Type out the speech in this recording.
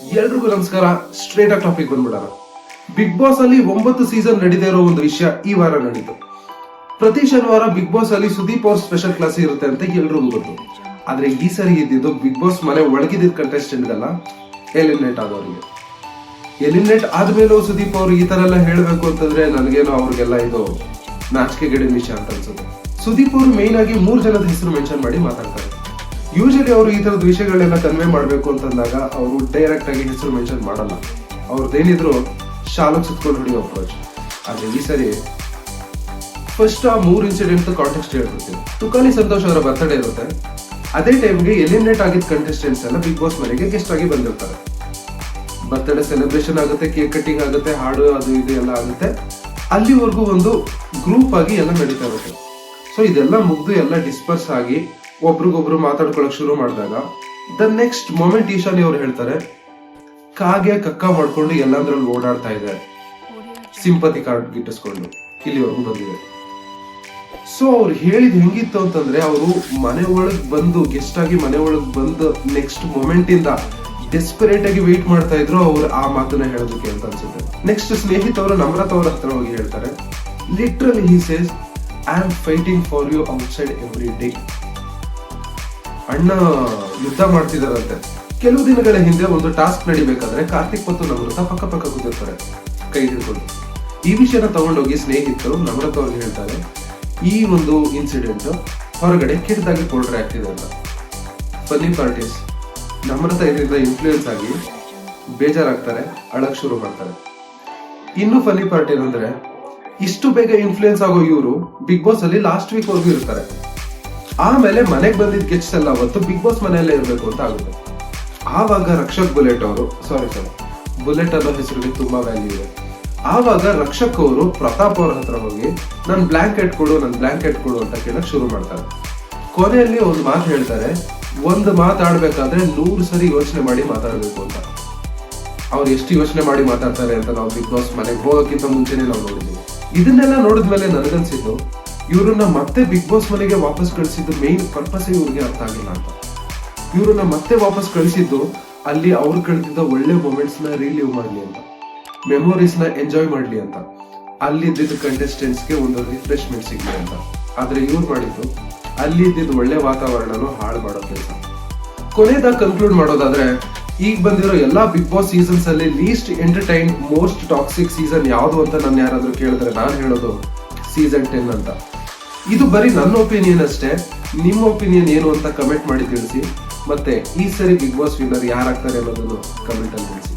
ಎಲ್ರಿಗೂ ನಮಸ್ಕಾರ. ಸ್ಟ್ರೇಟ್ ಆಗಿ ಟಾಪಿಕ್ ಬಂದ್ಬಿಡೋಣ. ಬಿಗ್ ಬಾಸ್ ಅಲ್ಲಿ ಒಂಬತ್ತು ಸೀಸನ್ ನಡೀತಾ ಇರೋ ಒಂದು ವಿಷಯ ಈ ವಾರ ನಡೀತು. ಪ್ರತಿ ಶನಿವಾರ ಬಿಗ್ ಬಾಸ್ ಅಲ್ಲಿ ಸುದೀಪ್ ಅವ್ರ ಸ್ಪೆಷಲ್ ಕ್ಲಾಸ್ ಇರುತ್ತೆ ಅಂತ ಎಲ್ರಿಗೂ ಗೊತ್ತು. ಆದ್ರೆ ಈ ಸರಿ ಇದ್ದಿದ್ದು ಬಿಗ್ ಬಾಸ್ ಮನೆ ಒಳಗಿದ್ದ ಕಂಟೆಸ್ಟೆಂಟ್ ಅಲ್ಲ ಎಲಿಮಿನೇಟ್ ಆದವರಿಗೆ. ಎಲಿಮಿನೇಟ್ ಆದ್ಮೇಲೂ ಸುದೀಪ್ ಅವರು ಈ ತರ ಎಲ್ಲ ಹೇಳ್ಬೇಕು ಅಂತಂದ್ರೆ ನನಗೇನೋ ಅವ್ರಿಗೆಲ್ಲ ಇದು ನಾಚಿಕೆಗೇಡಿನ ವಿಷಯ ಅಂತ ಅನ್ಸುತ್ತೆ. ಸುದೀಪ್ ಅವರು ಮೇನ್ ಆಗಿ ಮೂರ್ ಜನದ ಹೆಸರು ಮೆನ್ಷನ್ ಮಾಡಿ ಮಾತಾಡ್ತಾರೆ. ಯೂಶಲಿ ಅವರು ಈ ಥರದ ವಿಷಯಗಳನ್ನೆಲ್ಲ ಕನ್ವೆ ಮಾಡಬೇಕು ಅಂತಂದಾಗ ಅವರು ಡೈರೆಕ್ಟ್ ಆಗಿ ಹೆಸರು ಮೆನ್ಷನ್ ಮಾಡಲ್ಲ. ಅವ್ರದ್ದೇನಿದ್ರು ಶಾಲಕ್ ಸುತ್ಕೊಂಡು ಹೊಡಿಯೋ ಅಪ್ರೋಚ್ ಆದ್ರೆ ಈ ಸರಿ ಫಸ್ಟ್ ಆ ಮೂರು ಇನ್ಸಿಡೆಂಟ್ ಕಾಂಟೆಕ್ಸ್ಟ್ ಹೇಳ್ಬಿಡ್ತೀನಿ. ತುಕಾಲಿ ಸಂತೋಷ್ ಅವರ ಬರ್ತ್ಡೇ ಇರುತ್ತೆ. ಅದೇ ಟೈಮ್ಗೆ ಎಲಿಮಿನೇಟ್ ಆಗಿದ್ದ ಕಂಟೆಸ್ಟೆಂಟ್ಸ್ ಎಲ್ಲ ಬಿಗ್ ಬಾಸ್ ಮನೆಗೆ ಗೆಸ್ಟ್ ಆಗಿ ಬಂದಿರ್ತಾರೆ. ಬರ್ತ್ಡೇ ಸೆಲೆಬ್ರೇಷನ್ ಆಗುತ್ತೆ ಕೇಕ್ ಕಟ್ಟಿಂಗ್ ಆಗುತ್ತೆ, ಹಾಡು ಅದು ಇದು ಎಲ್ಲ ಆಗುತ್ತೆ. ಅಲ್ಲಿವರೆಗೂ ಒಂದು ಗ್ರೂಪ್ ಆಗಿ ಎಲ್ಲ ನಡೀತಾ ಇರುತ್ತೆ. ಸೊ ಇದೆಲ್ಲ ಮುಗ್ದು ಎಲ್ಲ ಡಿಸ್ಪರ್ಸ್ ಆಗಿ ಒಬ್ರಿಗೊಬ್ರು ಮಾತಾಡ್ಕೊಳಕ್ ಶುರು ಮಾಡಿದಾಗ ದ ನೆಕ್ಸ್ಟ್ ಮೊಮೆಂಟ್ ಈಶಾನಿ ಅವ್ರು ಹೇಳ್ತಾರೆ, ಕಾಗೆ ಕಕ್ಕ ಮಾಡ್ಕೊಂಡು ಎಲ್ಲಂದ್ರಲ್ಲಿ ಓಡಾಡ್ತಾ ಇದೆ. ಸಿಂಪತಿ ಕಾರ್ಡ್ ಗಿಟ್ಟಿಸ್ಕೊಂಡು ಇಲ್ಲಿವರೆಗೂ ಬಂದಿದೆ. ಸೊ ಅವ್ರು ಹೇಳಿದ ಹೆಂಗಿತ್ತು ಅಂತಂದ್ರೆ, ಅವರು ಮನೆ ಒಳಗ್ ಬಂದು ಗೆಸ್ಟ್ ಆಗಿ ಮನೆ ಒಳಗ್ ಬಂದ ನೆಕ್ಸ್ಟ್ ಮೊಮೆಂಟ್ ಇಂದ ಡೆಸ್ಪರೇಟ್ ಆಗಿ ವೆಯ್ಟ್ ಮಾಡ್ತಾ ಇದ್ರು ಅವ್ರು ಆ ಮಾತನ್ನ ಹೇಳೋದಕ್ಕೆ ಅಂತ ಅನ್ಸುತ್ತೆ. ನೆಕ್ಸ್ಟ್ ಸ್ನೇಹಿತವರು ನಮ್ರತ ಅವ್ರ ಹತ್ರ ಹೋಗಿ ಹೇಳ್ತಾರೆ literally he says I am fighting for you outside every day ಅಣ್ಣ ಯುದ್ಧ ಮಾಡ್ತಿದಾರಂತೆ. ಕೆಲವು ದಿನಗಳ ಹಿಂದೆ ಒಂದು ಟಾಸ್ಕ್ ನಡಿಬೇಕಾದ್ರೆ ಕಾರ್ತಿಕ್ ಮತ್ತು ನಮ್ರತ ಪಕ್ಕ ಪಕ್ಕ ಕೂತಿರ್ತಾರೆ. ಕೈ ಹಿಡ್ಕೊಂಡು. ಈ ವಿಷಯನ ತಗೊಂಡೋಗಿ ಸ್ನೇಹಿತರು ನಮ್ರತ ಅವ್ರಿಗೆ ಹೇಳ್ತಾರೆ, ಈ ಒಂದು ಇನ್ಸಿಡೆಂಟ್ ಹೊರಗಡೆ ಕೆಟ್ಟದಾಗಿ ಪೋಲ್ಟ್ರಿ ಆಗ್ತಿದೆ ಅಂತ. ಫನ್ನಿ ಪಾರ್ಟೀಸ್ ನಮ್ರತ ಇದರಿಂದ ಇನ್ಫ್ಲೂಯೆನ್ಸ್ ಆಗಿ ಬೇಜಾರಾಗ್ತಾರೆ, ಅಳಕ್ ಶುರು ಮಾಡ್ತಾರೆ. ಇನ್ನು ಫನ್ನಿ ಪಾರ್ಟಿ ಏನಂದ್ರೆ, ಇಷ್ಟು ಬೇಗ ಇನ್ಫ್ಲೂಯೆನ್ಸ್ ಆಗೋ ಇವರು ಬಿಗ್ ಬಾಸ್ ಅಲ್ಲಿ ಲಾಸ್ಟ್ ವೀಕ್ ವರ್ಗೂ ಇರ್ತಾರೆ. ಆಮೇಲೆ ಮನೆಗೆ ಬಂದಿದ್ದ ಗೆಸ್ಟ್ ಎಲ್ಲ ಅವತ್ತು ಬಿಗ್ ಬಾಸ್ ಮನೆಯಲ್ಲೇ ಇರಬೇಕು ಅಂತ ಆಗುತ್ತೆ. ಆವಾಗ ರಕ್ಷಕ್ ಬುಲೆಟ್ ಅವರು ಸಾರಿ ಸಾರಿ ಬುಲೆಟ್ ಅನ್ನೋ ಹೆಸರಿಗೆ ತುಂಬಾ ವ್ಯಾಲ್ಯೂ ಇದೆ. ಆವಾಗ ರಕ್ಷಕ್ ಅವರು ಪ್ರತಾಪ್ ಅವ್ರ ಹತ್ರ ಹೋಗಿ, ನನ್ ಬ್ಲಾಂಕೆಟ್ ಕೊಡು, ನನ್ ಬ್ಲಾಂಕೆಟ್ ಕೊಡು ಅಂತ ಕೇಳಕ್ ಶುರು ಮಾಡ್ತಾರೆ. ಕೊನೆಯಲ್ಲಿ ಒಂದು ಮಾತು ಹೇಳ್ತಾರೆ, ಒಂದು ಮಾತಾಡ್ಬೇಕಾದ್ರೆ ನೂರು ಸರಿ ಯೋಚನೆ ಮಾಡಿ ಮಾತಾಡ್ಬೇಕು ಅಂತ. ಅವ್ರು ಎಷ್ಟು ಯೋಚನೆ ಮಾಡಿ ಮಾತಾಡ್ತಾರೆ ಅಂತ ನಾವು ಬಿಗ್ ಬಾಸ್ ಮನೆಗೆ ಹೋಗೋಕ್ಕಿಂತ ಮುಂಚೆನೆ ನಾವು ನೋಡಿದ್ವಿ. ಇದನ್ನೆಲ್ಲ ನೋಡಿದ್ಮೇಲೆ ನನಗನ್ಸಿದ್ದು ಇವ್ರನ್ನ ಮತ್ತೆ ಬಿಗ್ ಬಾಸ್ ಮನೆಗೆ ವಾಪಸ್ ಕಳಿಸಿದ್ದು ಮೇನ್ ಪರ್ಪಸ್ ಇವ್ರಿಗೆ ಅರ್ಥ ಆಗಿಲ್ಲ ಅಂತ. ಇವರನ್ನ ಮತ್ತೆ ವಾಪಸ್ ಕಳಿಸಿದ್ದು ಅಲ್ಲಿ ಅವ್ರು ಕಳೆದಿದ್ದ ಒಳ್ಳೆ ಮೊಮೆಂಟ್ಸ್ನ ರಿಲೀವ್ ಮಾಡಲಿ ಅಂತ. ಮೆಮೊರೀಸ್ನ ಎಂಜಾಯ್ ಮಾಡಲಿ ಅಂತ. ಅಲ್ಲಿದ್ದ ಕಂಟೆಸ್ಟೆಂಟ್ಸ್ಗೆ ಒಂದು ರಿಫ್ರೆಶ್ಮೆಂಟ್ ಸಿಗಲಿ ಅಂತ. ಆದ್ರೆ ಇವ್ರು ಮಾಡಿದ್ದು ಅಲ್ಲಿ ಇದ್ದಿದ್ದ ಒಳ್ಳೆ ವಾತಾವರಣನೂ ಹಾಳು ಮಾಡೋ ಕೆಲಸ. ಕೊನೆಯದಾಗ ಕನ್ಕ್ಲೂಡ್ ಮಾಡೋದಾದ್ರೆ, ಈಗ ಬಂದಿರೋ ಎಲ್ಲಾ ಬಿಗ್ ಬಾಸ್ ಸೀಸನ್ಸ್ ಅಲ್ಲಿ least entertain most toxic season ಯಾವುದು ಅಂತ ನನ್ನ ಯಾರಾದ್ರೂ ಕೇಳಿದ್ರೆ ನಾನು ಹೇಳೋದು ಸೀಸನ್ ಟೆನ್ ಅಂತ. ಇದು ಬರೀ ನನ್ನ ಒಪಿನಿಯನ್ ಅಷ್ಟೇ. ನಿಮ್ಮ ಒಪಿನಿಯನ್ ಏನು ಅಂತ ಕಮೆಂಟ್ ಮಾಡಿ ತಿಳಿಸಿ. ಮತ್ತೆ ಈ ಸರಿ ಬಿಗ್ ಬಾಸ್ ವಿನ್ನರ್ ಯಾರಾಗ್ತಾರೆ ಅನ್ನೋದನ್ನು ಕಮೆಂಟಲ್ಲಿ ತಿಳಿಸಿ.